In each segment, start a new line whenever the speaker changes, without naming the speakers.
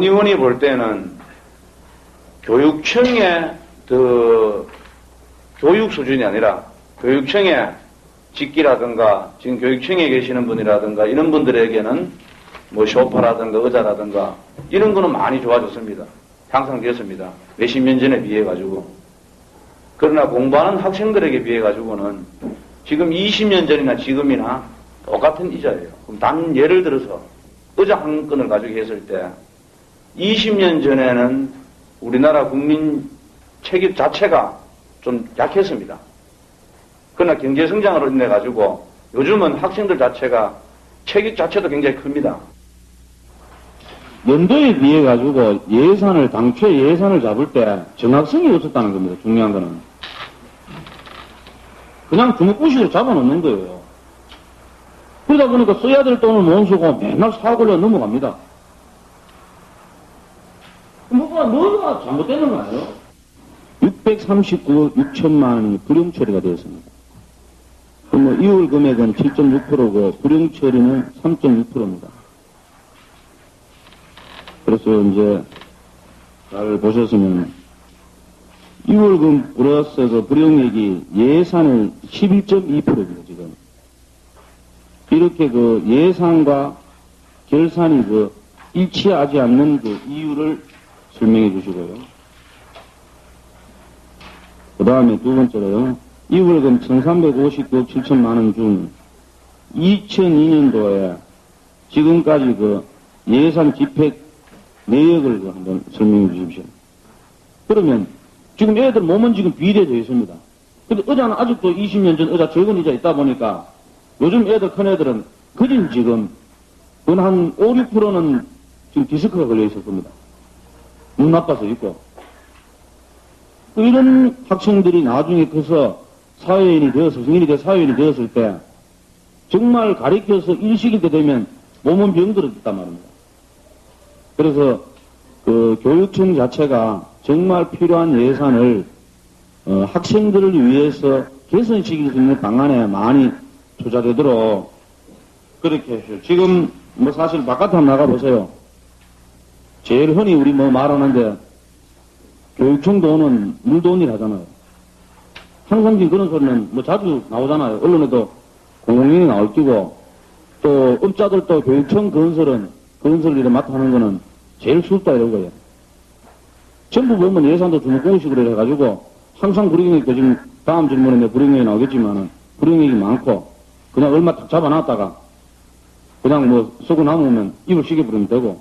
본 의원이 볼 때는 교육청의 그 교육 수준이 아니라 교육청의 직기라든가 지금 교육청에 계시는 분이라든가 이런 분들에게는 뭐 쇼파라든가 의자라든가 이런 거는 많이 좋아졌습니다. 향상되었습니다. 몇십 년 전에 비해 가지고. 그러나 공부하는 학생들에게 비해 가지고는 지금 20년 전이나 지금이나 똑같은 이자예요. 그럼 단 예를 들어서 의자 한 건을 가지고 했을 때 20년 전에는 우리나라 국민 체급 자체가 좀 약했습니다. 그러나 경제 성장으로 인해 가지고 요즘은 학생들 자체가 체격 자체도 굉장히 큽니다.
연도에 비해 가지고 예산을 당초에 예산을 잡을 때 정확성이 없었다는 겁니다. 중요한 거는 그냥 주먹구식으로 잡아놓는 거예요. 그러다 보니까 써야 될 돈을 못 쓰고 맨날 사고를 넘어갑니다. 뭐가 뭐가 잘못되는 거 아니에요? 639억 6천만 원이 불용 처리가 되었습니다. 그뭐 이월 금액은 7.6%고 불용 처리는 3.6%입니다. 그래서 이제 잘 보셨으면 2월금 플러스 그 불용액이 예산을 11.2%입니다, 지금. 이렇게 그 예산과 결산이 그 일치하지 않는 그 이유를 설명해 주시고요. 그 다음에 두 번째로요. 2월금 1359억 7천만 원 중 2002년도에 지금까지 그 예산 집행 내역을 그 한번 설명해 주십시오. 그러면 지금 애들 몸은 지금 비례되어 있습니다. 근데 의자는 아직도 20년 전 의자 적은 의자 있다 보니까 요즘 애들 큰 애들은 그진 지금 한 5, 6%는 지금 디스크가 걸려 있을 겁니다. 눈 나빠서 있고. 또 이런 학생들이 나중에 커서 사회인이 되어서, 성인이 돼 사회인이 되었을 때 정말 가리켜서 일식이 되면 몸은 병들었단 말입니다. 그래서 그 교육청 자체가 정말 필요한 예산을 어, 학생들을 위해서 개선시킬 수 있는 방안에 많이 투자되도록 그렇게 해주세요. 지금 뭐 사실 바깥에 한번 나가보세요. 제일 흔히 우리 뭐 말하는데 교육청 돈은 물돈이라 하잖아요. 항상 지금 그런 소리는 뭐 자주 나오잖아요. 언론에도 공공연히 나올 끼고 또 업자들도 교육청 건설은 건설 일을 맡아 하는 거는 제일 수없다 이러고요. 전부 보면 예산도 주먹공식으로 해가지고 항상 불이익이 그 지금 다음 질문에 내 불이익이 나오겠지만은 불이익이 많고 그냥 얼마 딱 잡아놨다가 그냥 뭐 쓰고 남으면 입을 쉬게 부르면 되고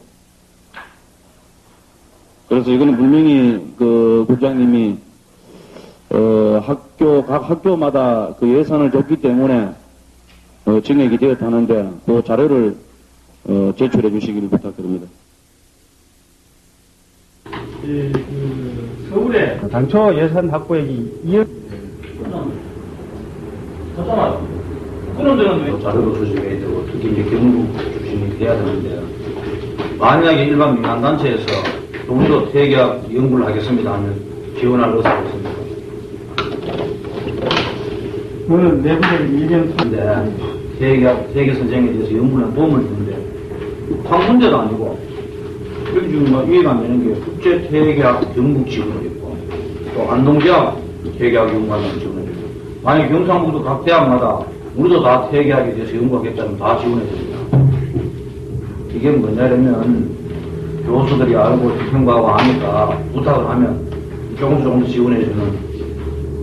그래서 이거는 분명히 그 국장님이 어 학교 각 학교마다 그 예산을 줬기 때문에 어 증액이 되었다는데 그 자료를 어 제출해 주시기를 부탁드립니다.
이, 그, 서울에 당초 예산 확보액이 2억
하잖아요. 그런 데는 왜 자료도 조직해야 되고 특히 이제 경북 출신이 돼야 되는데 만약에 일반 민간단체에서 우리도 대기업 연구를 하겠습니다 하면 지원할 의사가 있습니다.
그거는 내부적인 이견
근데 대기업, 대기 선생에 대해서 연구는 도움을 주는데 한 문제도 아니고 여기 지금 뭐 이해가 안 되는 게 국제 대기업 경북 지원을 있고 또 안동대학 대기업 연구하는 지원을 있고 만약 경상북도 각 대학마다 우리도 다 대기업에 대해서 연구하겠다면 다 지원해 줍니다. 이게 뭐냐면 교수들이 알고 평가하고 하니까 부탁을 하면 조금씩 조금씩 지원해주는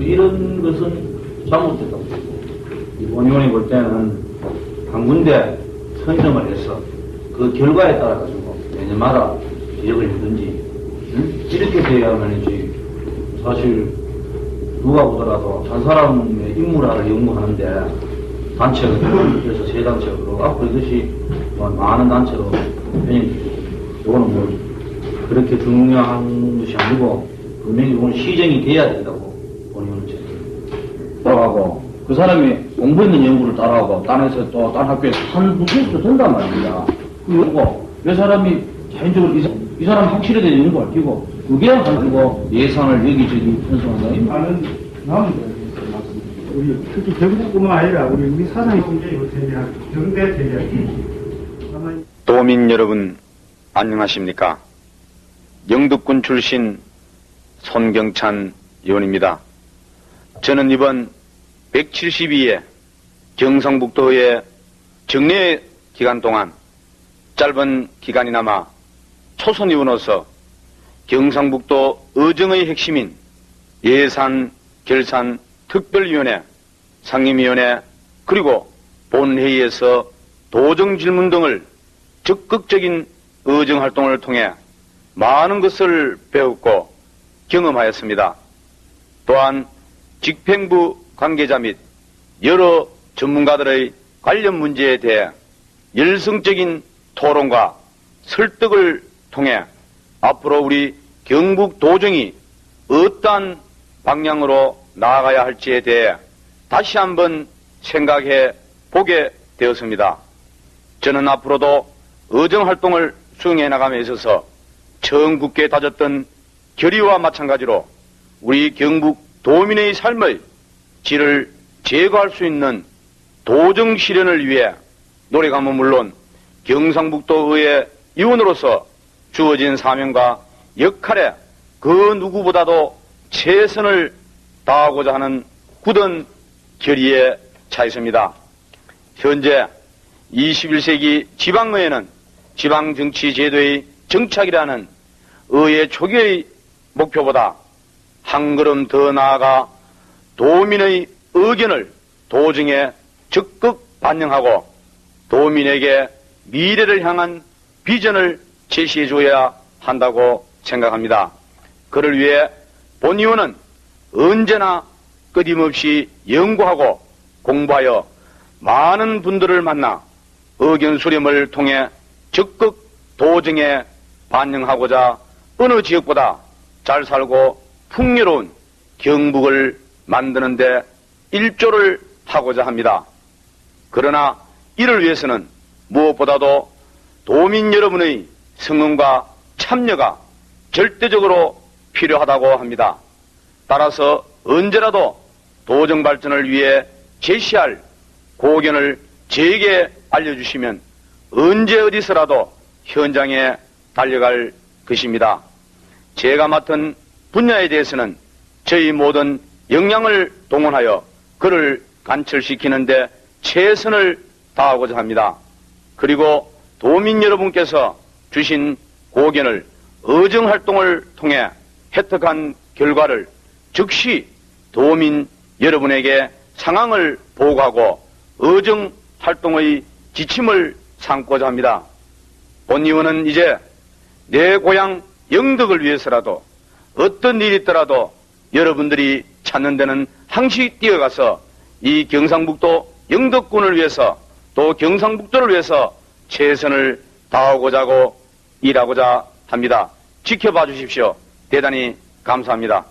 이런 것은 잘못됐다고 이번 의원이 볼 때는 한 군데 선정을 해서 그 결과에 따라 가지고 내년마다 지역을 주든지 응? 이렇게 돼야만 이지 사실 누가 보더라도 한 사람의 인물화를 연구하는데 단체가 그래서 세 그러고 앞으로 이것이 뭐 많은 단체로 변형되고 이거는 뭐 그렇게 중요한 것이 아니고 분명히 이건 시정이 돼야 된다고 본의원은 따라가고 그 사람이 공부 있는 연구를 따라하고 딴에서 또딴 학교에서 한 부서에서 된단 말입니다. 그리고 내 사람이 자연적으로 이, 사- 이 사람 확실에 대한 연구를 끼고 그게 가지고 예산을 여기저기 편성한다. 이 말-
많은 남은 맞습니다. 우리 특히 경북뿐만 아니라 우리 우리 사상의 문제이고 대략 경대 대략
도민 여러분, 안녕하십니까?
영덕군 출신 손경찬 의원입니다. 저는 이번 172회 경상북도의 정례 기간 동안 짧은 기간이나마 초선 의원으로서 경상북도 의정의 핵심인 예산, 결산, 특별위원회, 상임위원회, 그리고 본회의에서 도정 질문 등을 적극적인 의정 활동을 통해 많은 것을 배웠고 경험하였습니다. 또한 직행부 관계자 및 여러 전문가들의 관련 문제에 대해 열성적인 토론과 설득을 통해 앞으로 우리 경북 도정이 어떠한 방향으로 나아가야 할지에 대해 다시 한번 생각해 보게 되었습니다. 저는 앞으로도 의정 활동을 수행해 나감에 있어서 처음 굳게 다졌던 결의와 마찬가지로 우리 경북 도민의 삶의 질을 제거할 수 있는 도정 실현을 위해 노력하면 물론 경상북도의회 의원으로서 주어진 사명과 역할에 그 누구보다도 최선을 다하고자 하는 굳은 결의에 차 있습니다. 현재 21세기 지방의회는 지방정치 제도의 정착이라는 의회 초기의 목표보다 한 걸음 더 나아가 도민의 의견을 도정에 적극 반영하고 도민에게 미래를 향한 비전을 제시해 줘야 한다고 생각합니다. 그를 위해 본 의원은 언제나 끊임없이 연구하고 공부하여 많은 분들을 만나 의견 수렴을 통해 적극 도정에 반영하고자 어느 지역보다 잘 살고 풍요로운 경북을 만드는데 일조를 하고자 합니다. 그러나 이를 위해서는 무엇보다도 도민 여러분의 성원과 참여가 절대적으로 필요하다고 합니다. 따라서 언제라도 도정 발전을 위해 제시할 고견을 제게 알려주시면 언제 어디서라도 현장에 달려갈 것입니다. 제가 맡은 분야에 대해서는 저희 모든 역량을 동원하여 그를 관철시키는데 최선을 다하고자 합니다. 그리고 도민 여러분께서 주신 고견을 의정 활동을 통해 획득한 결과를 즉시 도민 여러분에게 상황을 보고하고 의정 활동의 지침을 삼고자 합니다. 본 의원은 이제 내 고향 영덕을 위해서라도 어떤 일이 있더라도 여러분들이 찾는 데는 항시 뛰어가서 이 경상북도 영덕군을 위해서 또 경상북도를 위해서 최선을 다하고자 하고 일하고자 합니다. 지켜봐 주십시오. 대단히 감사합니다.